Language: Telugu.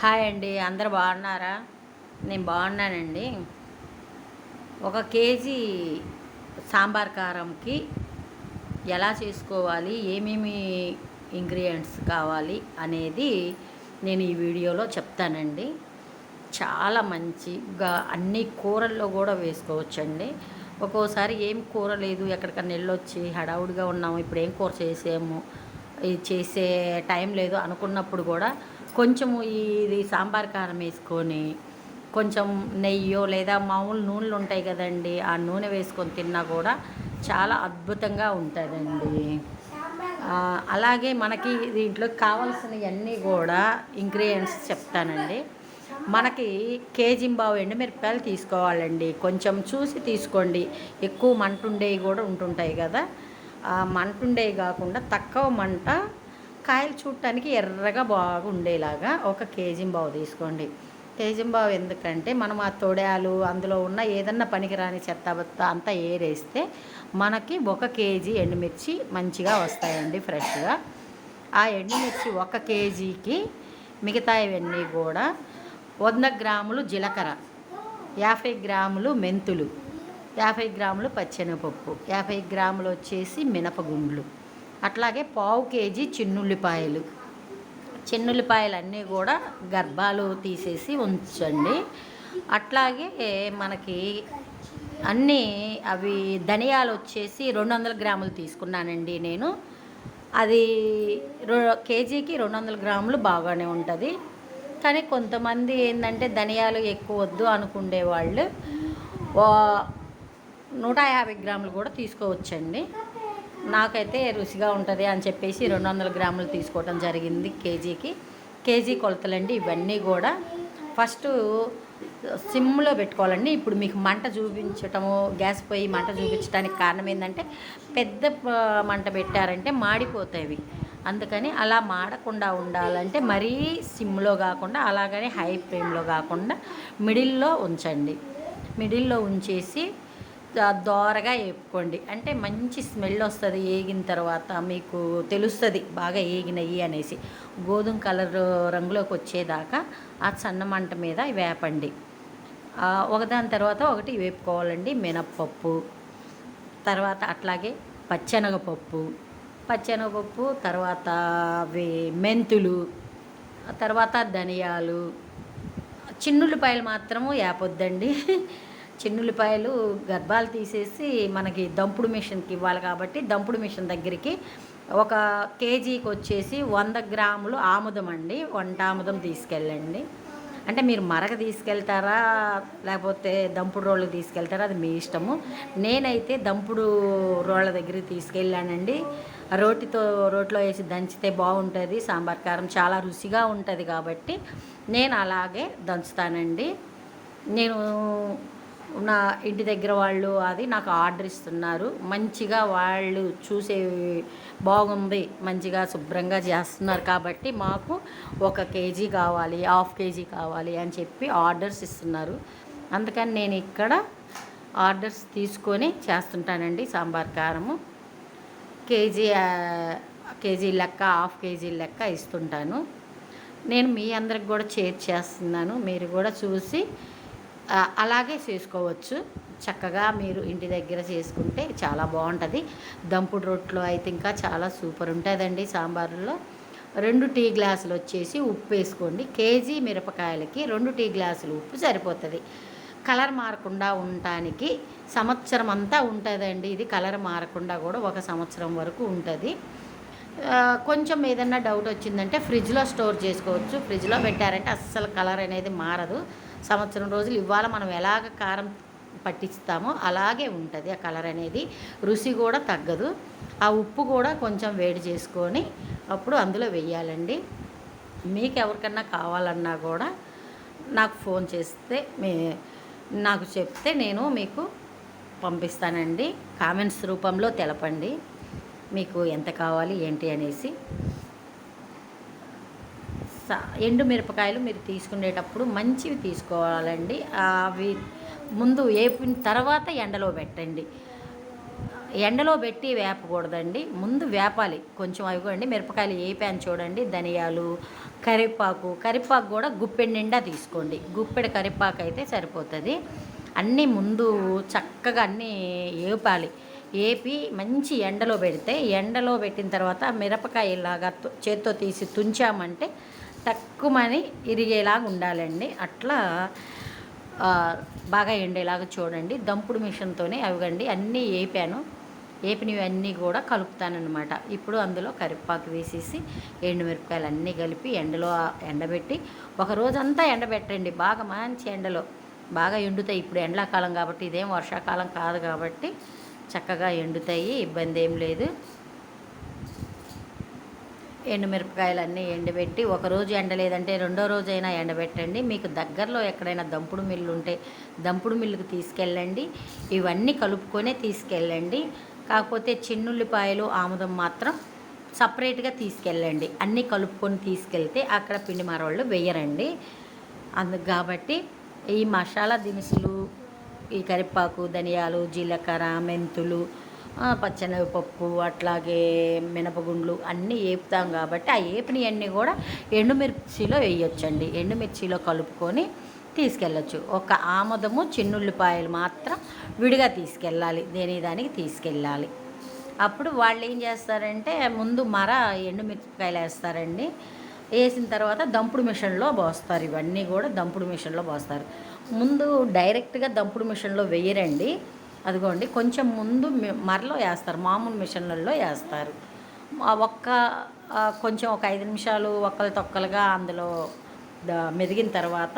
హాయ్ అండి అందరు బాగున్నారా? నేను బాగున్నానండి. ఒక కేజీ సాంబార్ కారంకి ఎలా చేసుకోవాలి ఏమేమి ఇంగ్రీడియంట్స్ కావాలి అనేది నేను ఈ వీడియోలో చెప్తానండి. చాలా మంచిగా అన్ని కూరల్లో కూడా వేసుకోవచ్చండి. ఒక్కోసారి ఏం కూర లేదు ఎక్కడికన్నా వెళ్ళొచ్చి హడావుడిగా ఉన్నాము ఇప్పుడు ఏం కూర చేసాము ఇది చేసే టైం లేదు అనుకున్నప్పుడు కూడా కొంచెము ఇది సాంబార్ కారం వేసుకొని కొంచెం నెయ్యో లేదా మామూలు నూనెలు ఉంటాయి కదండి ఆ నూనె వేసుకొని తిన్నా కూడా చాలా అద్భుతంగా ఉంటుందండి. అలాగే మనకి దీంట్లో కావాల్సినవన్నీ కూడా ఇంగ్రీడియంట్స్ చెప్తానండి. మనకి కేజీ ఎండుమిరపకాయలు తీసుకోవాలండి. కొంచెం చూసి తీసుకోండి. ఎక్కువ మంట ఉండేవి కూడా ఉంటుంటాయి కదా. మంటుండేవి కాకుండా తక్కువ మంట కాయలు చూడటానికి ఎర్రగా బాగా ఉండేలాగా ఒక కేజీ బావు తీసుకోండి. కేజీ బావు ఎందుకంటే మనం ఆ తొడాలు అందులో ఉన్న ఏదన్నా పనికిరాని చెత్త బత్త అంతా ఏరేస్తే మనకి ఒక కేజీ ఎండుమిర్చి మంచిగా వస్తాయండి ఫ్రెష్గా. ఆ ఎండుమిర్చి ఒక కేజీకి మిగతా ఇవన్నీ కూడా వంద గ్రాములు జీలకర్ర యాభై గ్రాములు మెంతులు యాభై గ్రాములు పచ్చెనపప్పు యాభై గ్రాములు వచ్చేసి మినపగుండ్లు. అట్లాగే పావు కేజీ చిన్నుల్లిపాయలు. చిన్నుల్లిపాయలు అన్నీ కూడా గర్భాలు తీసేసి ఉంచండి. అట్లాగే మనకి అన్నీ అవి ధనియాలు వచ్చేసి రెండు వందల గ్రాములు తీసుకున్నానండి నేను. అది కేజీకి రెండు వందల గ్రాములు బాగానే ఉంటుంది. కానీ కొంతమంది ఏంటంటే ధనియాలు ఎక్కువ వద్దు అనుకునే వాళ్ళు నూట యాభై గ్రాములు కూడా తీసుకోవచ్చండి. నాకైతే రుచిగా ఉంటుంది అని చెప్పేసి రెండు వందల గ్రాములు తీసుకోవడం జరిగింది కేజీకి. కేజీ కొలతలండి ఇవన్నీ కూడా. ఫస్ట్ సిమ్లో పెట్టుకోవాలండి. ఇప్పుడు మీకు మంట చూపించటము గ్యాస్ పొయ్యి మంట చూపించడానికి కారణం ఏంటంటే పెద్ద మంట పెట్టారంటే మాడిపోతాయి. అందుకని అలా మాడకుండా ఉండాలంటే మరీ సిమ్లో కాకుండా అలాగని హై ఫ్లేమ్లో కాకుండా మిడిల్లో ఉంచండి. మిడిల్లో ఉంచేసి దోరగా వేపుకోండి. అంటే మంచి స్మెల్ వస్తుంది ఏగిన తర్వాత మీకు తెలుస్తుంది బాగా వేగినవి అనేసి. గోధుమ కలర్ రంగులోకి వచ్చేదాకా ఆ సన్న మంట మీద వేపండి. ఒకదాని తర్వాత ఒకటి వేపుకోవాలండి మినప్పప్పు. తర్వాత అట్లాగే పచ్చెనగపప్పు. పచ్చెనగపప్పు తర్వాత అవి మెంతులు తర్వాత ధనియాలు. చిన్నుల్లిపాయలు మాత్రము వేపొద్దండి. చిన్నుల్లిపాయలు గర్భాలు తీసేసి మనకి దంపుడు మిషన్కి ఇవ్వాలి కాబట్టి దంపుడు మిషన్ దగ్గరికి ఒక కేజీకి వచ్చేసి వంద గ్రాములు ఆముదం అండి. వంట ఆముదం తీసుకెళ్ళండి. అంటే మీరు మరక తీసుకెళ్తారా? లేకపోతే దంపుడు రోళ్ళు తీసుకెళ్తారా? అది మీ ఇష్టము. నేనైతే దంపుడు రోళ్ళ దగ్గరికి తీసుకెళ్ళానండి. రోటితో రోట్లో వేసి దంచితే బాగుంటుంది. సాంబార్ కారం చాలా రుచిగా ఉంటుంది కాబట్టి నేను అలాగే దంచుతానండి. నేను నా ఇంటి దగ్గర వాళ్ళు అది నాకు ఆర్డర్ ఇస్తున్నారు. మంచిగా వాళ్ళు చూసే బాగుంది. మంచిగా శుభ్రంగా చేస్తున్నారు కాబట్టి మాకు ఒక కేజీ కావాలి హాఫ్ కేజీ కావాలి అని చెప్పి ఆర్డర్స్ ఇస్తున్నారు. అందుకని నేను ఇక్కడ ఆర్డర్స్ తీసుకొని చేస్తుంటానండి సాంబార్ కారము. కేజీ కేజీ లెక్క హాఫ్ కేజీ లెక్క ఇస్తుంటాను. నేను మీ అందరికి కూడా షేర్ చేస్తున్నాను. మీరు కూడా చూసి అలాగే చేసుకోవచ్చు. చక్కగా మీరు ఇంటి దగ్గర చేసుకుంటే చాలా బాగుంటుంది. దంపుడు రొట్టెలో అయితే ఇంకా చాలా సూపర్ ఉంటుందండి సాంబార్లో. రెండు టీ గ్లాసులు వచ్చేసి ఉప్పు వేసుకోండి. కేజీ మిరపకాయలకి రెండు టీ గ్లాసులు ఉప్పు సరిపోతుంది. కలర్ మారకుండా ఉండటానికి సంవత్సరం అంతా ఉంటుందండి. ఇది కలర్ మారకుండా కూడా ఒక సంవత్సరం వరకు ఉంటుంది. కొంచెం ఏదన్నా డౌట్ వచ్చిందంటే ఫ్రిడ్జ్లో స్టోర్ చేసుకోవచ్చు. ఫ్రిడ్జ్లో పెట్టారంటే అస్సలు కలర్ అనేది మారదు. సంవత్సరం రోజులు ఇవాళ మనం ఎలాగ కారం పట్టిస్తామో అలాగే ఉంటుంది. ఆ కలర్ అనేది రుచి కూడా తగ్గదు. ఆ ఉప్పు కూడా కొంచెం వేడి చేసుకొని అప్పుడు అందులో వెయ్యాలండి మీకు ఎవరికన్నా కావాలన్నా కూడా నాకు ఫోన్ చేస్తే మీ నాకు చెప్తే నేను మీకు పంపిస్తానండి. కామెంట్స్ రూపంలో తెలపండి. మీకు ఎంత కావాలి ఏంటి అనేసి. ఎండు మిరపకాయలు మీరు తీసుకునేటప్పుడు మంచివి తీసుకోవాలండి. అవి ముందు వేపిన తర్వాత ఎండలో పెట్టండి. ఎండలో పెట్టి వేపకూడదండి. ముందు వేపాలి. కొంచెం అవిగోండి మిరపకాయలు వేపాను చూడండి ధనియాలు కరివేపాకు కరివేపాకు కూడా గుప్పెడి నిండా తీసుకోండి. గుప్పెడు కరివేపాకు అయితే సరిపోతుంది. అన్నీ ముందు చక్కగా అన్నీ వేపాలి ఏపి మంచి ఎండలో పెడితే ఎండలో పెట్టిన తర్వాత మిరపకాయ ఇలాగా చేత్తో తీసి తుంచామంటే తక్కువని ఇరిగేలాగా ఉండాలండి. అట్లా బాగా ఎండేలాగా చూడండి. దంపుడు మిషన్తోనే అవిగండి. అన్నీ వేపాను వేపినవి అన్నీ కూడా కలుపుతానమాట ఇప్పుడు అందులో కరివేపాకు వేసేసి ఎండుమిరపకాయలు అన్నీ కలిపి ఎండలో ఎండబెట్టి ఒక రోజంతా ఎండబెట్టండి. బాగా మంచి ఎండలో. బాగా ఎండుతాయి. ఇప్పుడు ఎండాకాలం కాబట్టి ఇదేం వర్షాకాలం కాదు కాబట్టి చక్కగా ఎండుతాయి. ఇబ్బంది ఏం లేదు. ఎండుమిరపకాయలు అన్నీ ఎండబెట్టి ఒకరోజు ఎండలేదంటే రెండో రోజైనా ఎండబెట్టండి. మీకు దగ్గరలో ఎక్కడైనా దంపుడు మిల్లు ఉంటే దంపుడు మిల్లుకు తీసుకెళ్ళండి. ఇవన్నీ కలుపుకొనే తీసుకెళ్ళండి. కాకపోతే చిన్నుల్లిపాయలు ఆముదం మాత్రం సపరేట్గా తీసుకెళ్ళండి. అన్నీ కలుపుకొని తీసుకెళ్తే అక్కడ పిండి మరవాళ్ళు వెయ్యరండి అందు కాబట్టి ఈ మసాలా దినుసులు ఈ కరివేపాకు ధనియాలు జీలకర్ర మెంతులు పచ్చెనగపప్పు అట్లాగే మినపగుండ్లు అన్నీ వేపుతాం కాబట్టి ఆ వేపినవన్నీ కూడా ఎండుమిర్చిలో వేయొచ్చండి. ఎండుమిర్చిలో కలుపుకొని తీసుకెళ్ళొచ్చు. ఒక ఆముదము చిన్నుల్లిపాయలు మాత్రం విడిగా తీసుకెళ్ళాలి. దేని దానికి తీసుకెళ్ళాలి. అప్పుడు వాళ్ళు ఏం చేస్తారంటే ముందు మర ఎండుమిరపకాయలు వేస్తారండి. వేసిన తర్వాత దంపుడు మిషన్లో పోస్తారు. ఇవన్నీ కూడా దంపుడు మిషన్లో పోస్తారు. ముందు డైరెక్ట్గా దంపుడు మిషన్లో వేయరండి. అదిగోండి కొంచెం ముందు మరలో వేస్తారు మామూలు మిషన్లలో వేస్తారు. ఆ ఒక్క కొంచెం ఒక ఐదు నిమిషాలు ఒక్కలు తొక్కలుగా అందులో మెదిగిన తర్వాత